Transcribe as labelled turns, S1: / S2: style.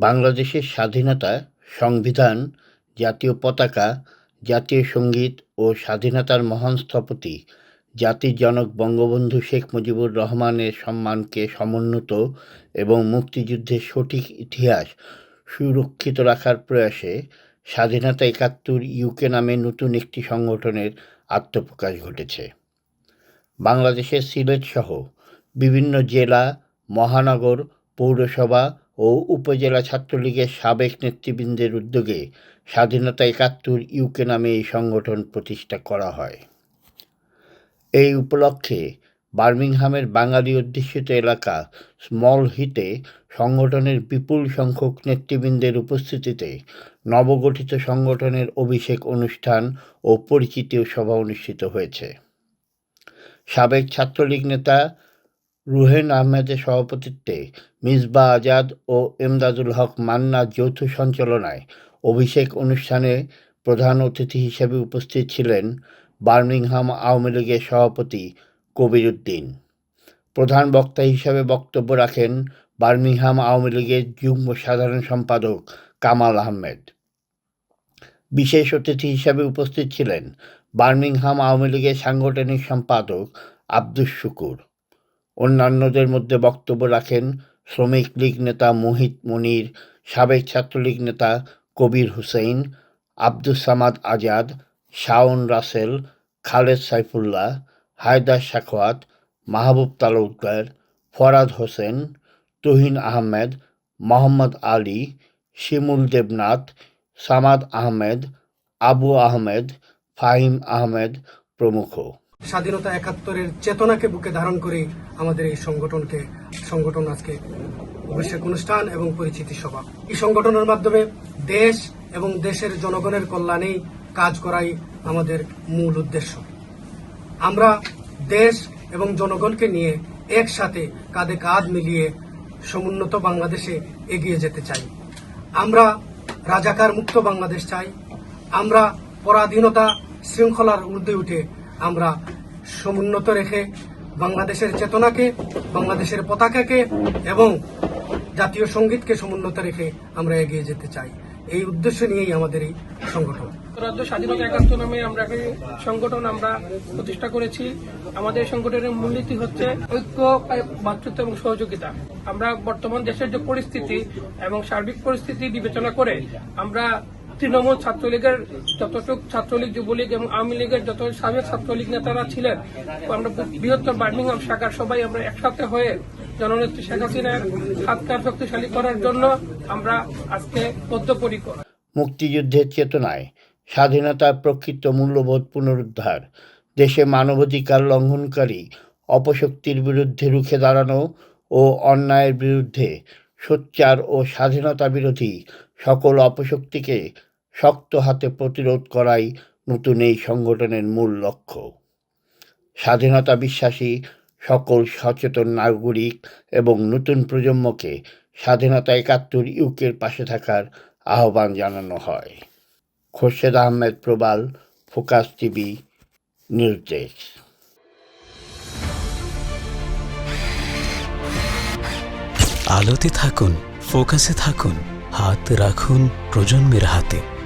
S1: বাংলাদেশের স্বাধীনতা সংবিধান, জাতীয় পতাকা, জাতীয় সংগীত ও স্বাধীনতার মহান স্থপতি জাতির জনক বঙ্গবন্ধু শেখ মুজিবুর রহমানের সম্মানকে সমুন্নত এবং মুক্তিযুদ্ধের সঠিক ইতিহাস সুরক্ষিত রাখার প্রয়াসে স্বাধীনতা একাত্তর ইউকে নামে নতুন একটি সংগঠনের আত্মপ্রকাশ ঘটেছে। বাংলাদেশের সিলেট সহ বিভিন্ন জেলা, মহানগর, পৌরসভা ও উপজেলা ছাত্রলীগের সাবেক নেতৃবৃন্দের উদ্যোগে স্বাধীনতা একাত্তর ইউকে নামে এই সংগঠন প্রতিষ্ঠা করা হয়। এই উপলক্ষে বার্মিংহামের বাঙালি অধ্যুষিত এলাকা স্মল হিতে সংগঠনের বিপুল সংখ্যক নেতৃবৃন্দের উপস্থিতিতে নবগঠিত সংগঠনের অভিষেক অনুষ্ঠান ও পরিচিতি সভা অনুষ্ঠিত হয়েছে। সাবেক ছাত্রলীগ নেতা রুহেন আহমেদের সভাপতিত্বে মিসবা আজাদ ও এমদাদুল হক মান্না যৌথ সঞ্চালনায় অভিষেক অনুষ্ঠানে প্রধান অতিথি হিসেবে উপস্থিত ছিলেন বার্মিংহাম আওয়ামী লীগের সভাপতি কবির উদ্দিন। প্রধান বক্তা হিসেবে বক্তব্য রাখেন বার্মিংহাম আওয়ামী লীগের যুগ্ম সাধারণ সম্পাদক কামাল আহমেদ। বিশেষ অতিথি হিসেবে উপস্থিত ছিলেন বার্মিংহাম আওয়ামী লীগের সাংগঠনিক সম্পাদক আব্দুস শুকুর। অন্যান্যদের মধ্যে বক্তব্য রাখেন শ্রমিক লীগ নেতা মোহিত মনির, সাবেক ছাত্রলীগ নেতা কবির হুসেইন, আব্দুস সামাদ আজাদ, শাওন রাসেল, খালেদ সাইফুল্লাহ, হায়দার শাখওয়াত, মাহবুব তালুকদার, ফরাদ হোসেন, তুহিন আহমেদ, মোহাম্মদ আলী, শিমুল দেবনাথ, সামাদ আহমেদ, আবু আহমেদ, ফাহিম আহমেদ প্রমুখ।
S2: স্বাধীনতা একাত্তরের চেতনাকে বুকে ধারণ করে আমাদের এই সংগঠনকে, সংগঠন আজকে অভিষেক অনুষ্ঠান এবং পরিচিতি সভা। এই সংগঠনের মাধ্যমে দেশ এবং দেশের জনগণের কল্যাণেই কাজ করাই আমাদের মূল উদ্দেশ্য। আমরা দেশ এবং জনগণকে নিয়ে একসাথে কাঁধে কাঁধ মিলিয়ে সমুন্নত বাংলাদেশে এগিয়ে যেতে চাই। আমরা রাজাকার মুক্ত বাংলাদেশ চাই। আমরা পরাধীনতা শৃঙ্খলার ঊর্ধ্বে উঠে আমরা সমুন্নত রেখে বাংলাদেশের চেতনাকে, বাংলাদেশের পতাকাকে এবং জাতীয় সঙ্গীতকে সমুন্নত রেখে আমরা এগিয়ে যেতে চাই। এই উদ্দেশ্য নিয়েই আমাদের এই সংগঠন।
S3: রাজ্য স্বাধীনতা একাত্তর নামে আমরা একটি সংগঠন আমরা প্রতিষ্ঠা করেছি। আমাদের সংগঠনের মূলনীতি হচ্ছে ঐক্য ভাতৃত্ব এবং সহযোগিতা। আমরা বর্তমান দেশের যে পরিস্থিতি এবং সার্বিক পরিস্থিতি বিবেচনা করে আমরা তৃণমূল ছাত্রলীগের যতটুক ছাত্রলীগ, যুবলীগ এবং আওয়ামী লীগের যত সাবেক ছাত্রলীগ নেতারা ছিলেন, আমরা বৃহত্তর বার্মিংহাম শাখার সবাই আমরা একসাথে হয়ে জননেত্রী শেখ হাসিনার হাতকার শক্তিশালী করার জন্য আমরা আজকে বদ্ধপরিকর
S1: মুক্তিযুদ্ধের চেতনায় স্বাধীনতার প্রকৃত মূল্যবোধ পুনরুদ্ধার, দেশে মানবাধিকার লঙ্ঘনকারী, অপশক্তির বিরুদ্ধে রুখে দাঁড়ানো ও অন্যায়ের বিরুদ্ধে সোচ্চার ও স্বাধীনতা বিরোধী সকল অপশক্তিকে শক্ত হাতে প্রতিরোধ করাই নতুন এই সংগঠনের মূল লক্ষ্য। স্বাধীনতা বিশ্বাসী সকল সচেতন নাগরিক এবং নতুন প্রজন্মকে স্বাধীনতা একাত্তর ইউকের পাশে থাকার আহ্বান জানানো হয়। Khurshed Ahmed Prabal, focus TV, news
S4: আলোতে থাকুন, ফোকাসে থাকুন, হাত রাখুন প্রজন্মের হাতে।